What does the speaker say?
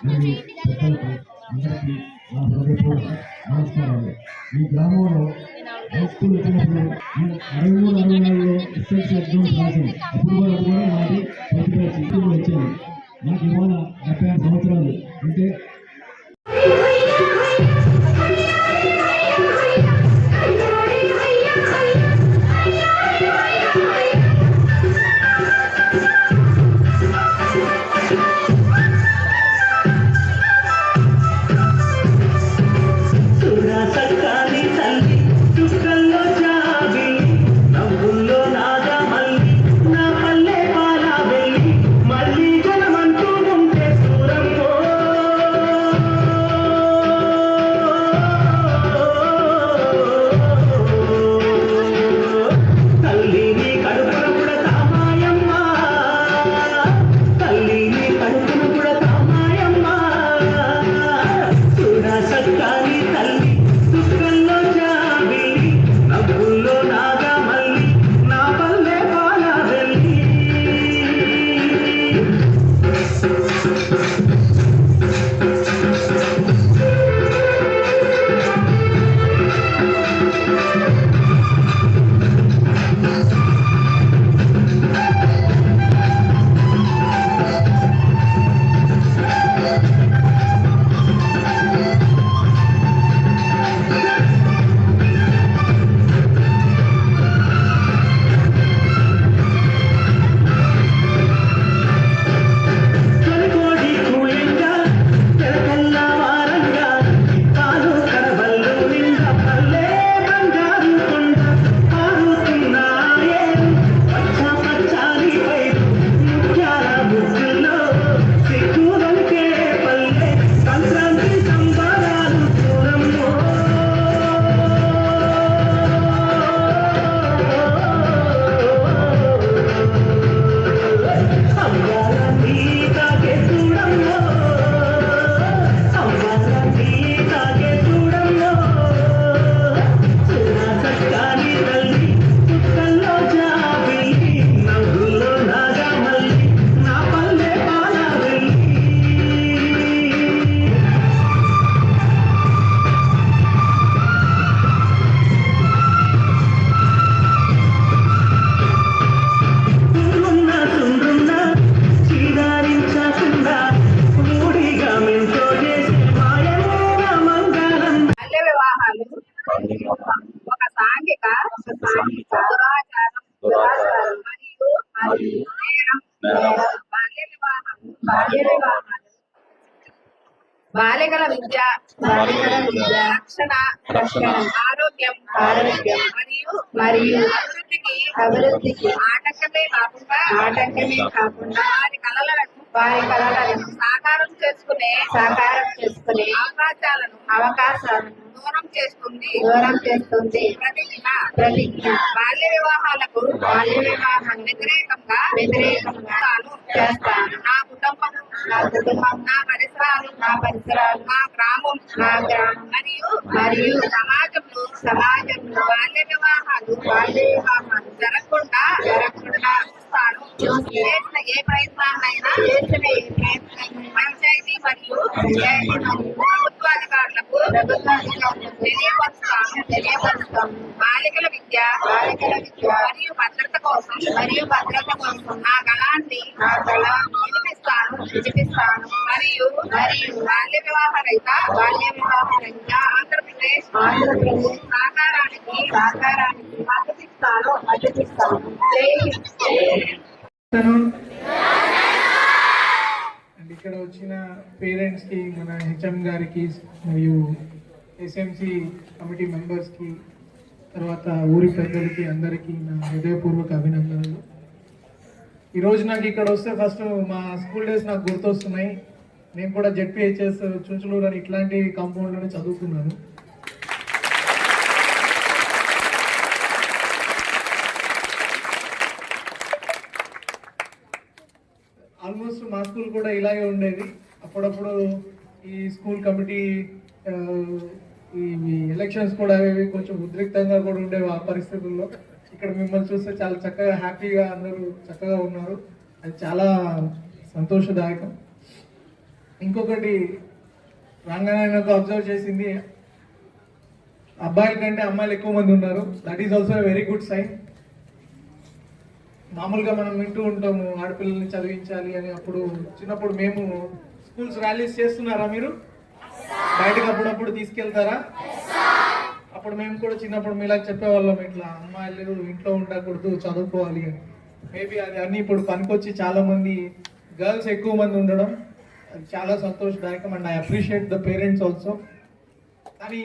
అందరికీ నా హృదయపూర్వక నమస్కారాలు ఈ గ్రామంలో హై స్కూల్ వచ్చినప్పుడు అరవై మూడు అరవై నాలుగులో ఎస్ఎల్సీ ఎగ్జామ్స్ రాశాను అప్పుడు కూడా కూడా నాది ఫస్ట్ ఇప్పుడు వచ్చాను నాకు ఇవాళ డెబ్బై ఆరు సంవత్సరాలు అంటే సాంఘిక దురాచారం మరియు నేరం బాల్య వివాహం బాల్య వివాహం బాలికల విద్య బాలికల రక్షణ ఆరోగ్యం ఆరోగ్యం, మరియు మరియు అభివృద్ధికి అభివృద్ధికి ఆటంకమే కాకుండా ఆటంకమే కాకుండా వారి కళలను వారి కళలను చేసుకునే సాకారం చేసుకునే అవకాశాలను అవకాశాలను దూరం చేస్తుంది. దూరం చేస్తుంది. ప్రతిజ్ఞ. ప్రతిజ్ఞ. బాల్య వివాహాలకు బాల్య వివాహం వ్యతిరేకంగా వ్యతిరేకంగా తాను చేస్తాను. నా కుటుంబం నా కుటుంబం నా పరిసరాలు నా పరిసరాలు నా గ్రామం నా గ్రామం మరియు మరియు సమాజంలో సమాజంలో బాల్య వివాహాలు బాల్య వివాహాలు జరగకుండా జరగకుండా చేసిన ఏ ప్రయత్నాన్నైనా చేసిన పంచాయతీ మరియు ప్రభుత్వాధికారులకు ప్రభుత్వాధికారులకు తెలియపరుస్తాను బాలికల విద్య బాలికల విద్య మరియు భద్రత కోసం మరియు భద్రత కోసం నా గళాన్ని నా గళాన్ని వినిపిస్తాను వినిపిస్తాను మరియు మరియు బాల్య వివాహ రహిత బాల్య వివాహ రహిత ఆంధ్రప్రదేశ్ ఆంధ్రప్రదేశ్ సహకారానికి సహకారానికి మద్దతిస్తాను మద్దతిస్తాను జై అండ్ ఇక్కడ వచ్చిన పేరెంట్స్కి మన హెచ్ఎం గారికి మరియు ఎస్ఎంసి కమిటీ మెంబర్స్కి తర్వాత ఊరి పెద్దలకి అందరికీ నా హృదయపూర్వక అభినందనలు. ఈరోజు నాకు ఇక్కడ వస్తే ఫస్ట్ మా స్కూల్ డేస్ నాకు గుర్తొస్తున్నాయి. నేను కూడా జెడ్పిహెచ్ఎస్ చుంచులూరు అని ఇట్లాంటి కాంపౌండ్లోనే చదువుకున్నాను. ఆల్మోస్ట్ మా స్కూల్ కూడా ఇలాగే ఉండేది. అప్పుడప్పుడు ఈ స్కూల్ కమిటీ ఈ ఎలక్షన్స్ కూడా అవి కొంచెం ఉద్రిక్తంగా కూడా ఉండేవి ఆ పరిస్థితుల్లో. ఇక్కడ మిమ్మల్ని చూస్తే చాలా చక్కగా హ్యాపీగా అందరూ చక్కగా ఉన్నారు. అది చాలా సంతోషదాయకం. ఇంకొకటి రాగానే అబ్జర్వ్ చేసింది అబ్బాయిల కంటే అమ్మాయిలు ఎక్కువ మంది ఉన్నారు. That is also very good sign మామూలుగా మనం వింటూ ఉంటాము ఆడపిల్లల్ని చదివించాలి అని అప్పుడు చిన్నప్పుడు మేము స్కూల్స్ ర్యాలీస్ చేస్తున్నారా మీరు? బయటకు అప్పుడప్పుడు తీసుకెళ్తారా? అప్పుడు మేము కూడా చిన్నప్పుడు మీలా చెప్పేవాళ్ళం ఇట్లా అమ్మాయిలు ఇంట్లో ఉండకూడదు చదువుకోవాలి అని. మేబీ అది అన్ని ఇప్పుడు పనికొచ్చి చాలా మంది గర్ల్స్ ఎక్కువ మంది ఉండడం అది చాలా సంతోషదాయకం. And I appreciate the parents also కానీ